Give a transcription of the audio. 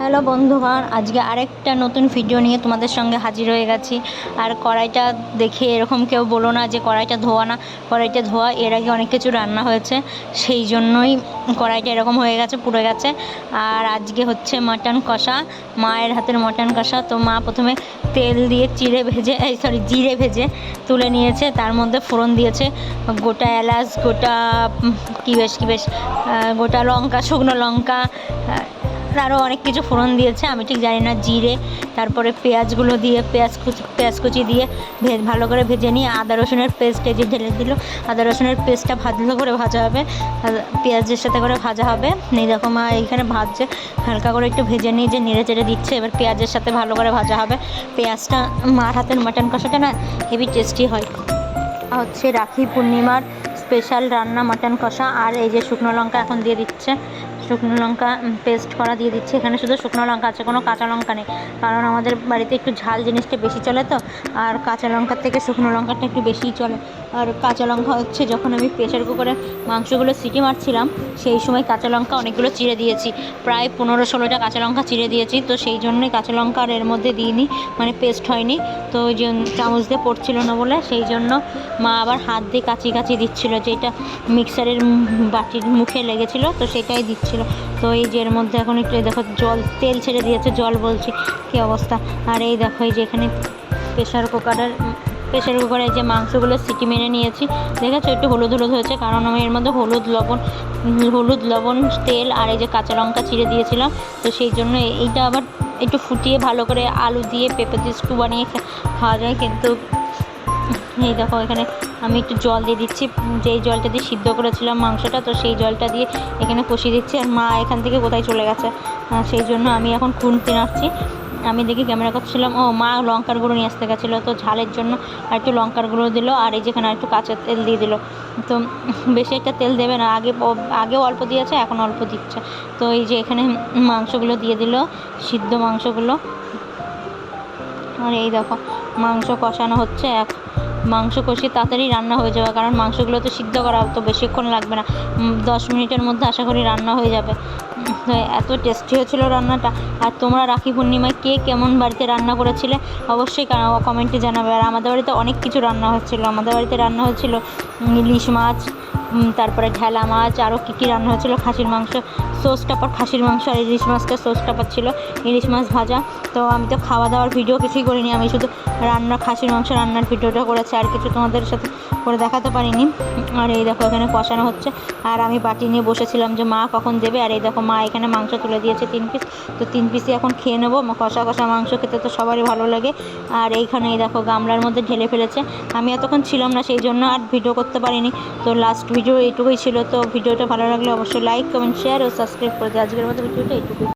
Hello বন্ধুগণ, আজকে আরেকটা নতুন ভিডিও নিয়ে তোমাদের সঙ্গে হাজির হয়ে গেছি। আর কড়াইটা দেখে এরকম কেউ বলো না যে কড়াইটা ধোয়া না, কড়াইটা ধোয়া, এর আগে অনেক কিছু রান্না হয়েছে, সেই জন্যই কড়াইটা এরকম হয়ে গেছে, পুড়ে গেছে। আর আজকে হচ্ছে মাটন কষা, মায়ের হাতের মটন কষা। তো মা প্রথমে তেল দিয়ে চিড়ে ভেজে, এই সরি জিরে ভেজে তুলে নিয়েছে, তার মধ্যে ফোড়ন দিয়েছে। গোটা এলাচ, গোটা কী বেশ কী বেশ গোটা লঙ্কা, শুকনো লঙ্কা আরও অনেক কিছু ফোড়ন দিয়েছে, আমি ঠিক জানি না, জিরে, তারপরে পেঁয়াজগুলো দিয়ে, পেঁয়াজ কুচি পেঁয়াজ কুচি দিয়ে ভালো করে ভেজে নিয়ে, আদা রসুনের পেস্ট যে ঢেলে দিল, আদা রসুনের পেস্টটা ভালো করে ভাজা হবে পেঁয়াজের সাথে করে ভাজা হবে এই দেখো মা এইখানে ভাজছে, হালকা করে একটু ভেজে নিয়ে যে নেড়ে চেড়ে দিচ্ছে, এবার পেঁয়াজের সাথে ভালো করে ভাজা হবে, পেঁয়াজটা মার হাতের মাটন কষাটা না হেভি টেস্টি হয়। হচ্ছে রাখি পূর্ণিমার স্পেশাল রান্না মাটন কষা, আর এই যে শুকনো লঙ্কা এখন দিয়ে দিচ্ছে শুকনো লঙ্কা পেস্ট করা দিয়ে দিচ্ছে। এখানে শুধু শুকনো লঙ্কা আছে, কোনো কাঁচা লঙ্কা নেই। কারণ আমাদের বাড়িতে একটু ঝাল জিনিসটা বেশি চলে তো, আর কাঁচা লঙ্কার থেকে শুকনো লঙ্কাটা একটু বেশিই চলে। আর কাঁচা লঙ্কা হচ্ছে যখন আমি প্রেশার কুকারে মাংসগুলো সিটি মারছিলাম, সেই সময় কাঁচা লঙ্কা অনেকগুলো চিড়ে দিয়েছি। প্রায় পনেরো ষোলোটা কাঁচা লঙ্কা চিড়ে দিয়েছি, তো সেই জন্যই কাঁচা লঙ্কা আর এর মধ্যে দিইনি মানে পেস্ট হয়নি। তো ওই যে চামচ দিয়ে পড়ছিল না বলে, সেই জন্য মা আবার হাত দিয়ে কাচি কাচি দিচ্ছিল, যেটা মিক্সারের বাটির মুখে লেগেছিল, তো সেটাই দিচ্ছিল। তো এই যে এর মধ্যে এখন একটু দেখো, জল, তেল ছেড়ে দিয়েছে, জল বলছি, কী অবস্থা? আর এই দেখো, এই যে এখানে প্রেশার কুকারের প্রেশার কুকারে যে মাংসগুলো সিটি মেরে নিয়েছি, দেখেছ? একটু হলুদ হলুদ হয়েছে, কারণ আমি এর মধ্যে হলুদ, লবণ হলুদ, লবণ, তেল আর এই যে কাঁচা লঙ্কা চিড়ে দিয়েছিলাম, তো সেই জন্য এইটা আবার একটু ফুটিয়ে ভালো করে আলু দিয়ে পেঁপে দিয়ে স্টু বানিয়ে খাওয়া যায়। কিন্তু এই দেখো, এখানে আমি একটু জল দিয়ে দিচ্ছি। যেই জলটা দিয়ে সিদ্ধ করেছিলাম মাংসটা, তো সেই জলটা দিয়ে এখানে কষিয়ে দিচ্ছি। আর মা এখান থেকে কোথায় চলে গেছে? সেই জন্য আমি এখন খুন্তি নাড়ছি। আমি দেখি ক্যামেরা করছিলাম, ও মা লঙ্কার গুঁড়ো নিয়ে আসতে গেছিল তো ঝালের জন্য আর একটু লঙ্কার গুঁড়ো দিল আর এই যেখানে একটু কাঁচা তেল দিয়ে দিল। তো বেশি একটা তেল দেবে না, আগে আগে আগেও অল্প দিয়েছে, এখন অল্প দিচ্ছে। তো এই যে এখানে মাংসগুলো দিয়ে দিল, সিদ্ধ মাংসগুলো। আর এই দেখো, মাংস কষানো হচ্ছে এক মাংস কষিয়ে তাড়াতাড়ি রান্না হয়ে যাবে, কারণ মাংসগুলো তো সিদ্ধ করা, তো বেশিক্ষণ লাগবে না। দশ মিনিটের মধ্যে আশা করি রান্না হয়ে যাবে। এত টেস্টি হয়েছিল রান্নাটা। আর তোমরা রাখি পূর্ণিমায় কে কেমন বাড়িতে রান্না করেছিলে অবশ্যই কমেন্টে জানাবে। আর আমাদের বাড়িতে অনেক কিছু রান্না হচ্ছিল। আমাদের বাড়িতে রান্না হয়েছিল ইলিশ মাছ তারপরে ঢেলা মাছ আরও কী কী রান্না হয়েছিল? খাসির মাংস সোস টাপার খাসির মাংস আর ইলিশ মাছটা সোস টাপার ছিল ইলিশ মাছ ভাজা। তো আমি তো খাওয়া দাওয়ার ভিডিও কিছুই করিনি, আমি শুধু রান্না, খাসির মাংস রান্নার ভিডিওটা করেছি। আর কিছু তোমাদের সাথে করে দেখাতে পারিনি। আর এই দেখো এখানে কষানো হচ্ছে। আর আমি বাটি নিয়ে বসেছিলাম যে মা কখন দেবে। আর এই দেখো মা এখানে মাংস তুলে দিয়েছে তিন পিস তো তিন পিসই এখন খেয়ে নেব। কষা কষা মাংস খেতে তো সবারই ভালো লাগে। আর এইখানে এই দেখো গামলার মধ্যে ঢেলে ফেলেছে। আমি এতক্ষণ ছিলাম না, সেই জন্য আর ভিডিও করতে পারিনি। তো লাস্ট ভিডিও এইটুকুই ছিল। তো ভিডিওটা ভালো লাগলে অবশ্যই লাইক কমেন্ট শেয়ার ও সাবস্ক্রাইব করে দিও। আজকের মতো ভিডিওটা এইটুকুই।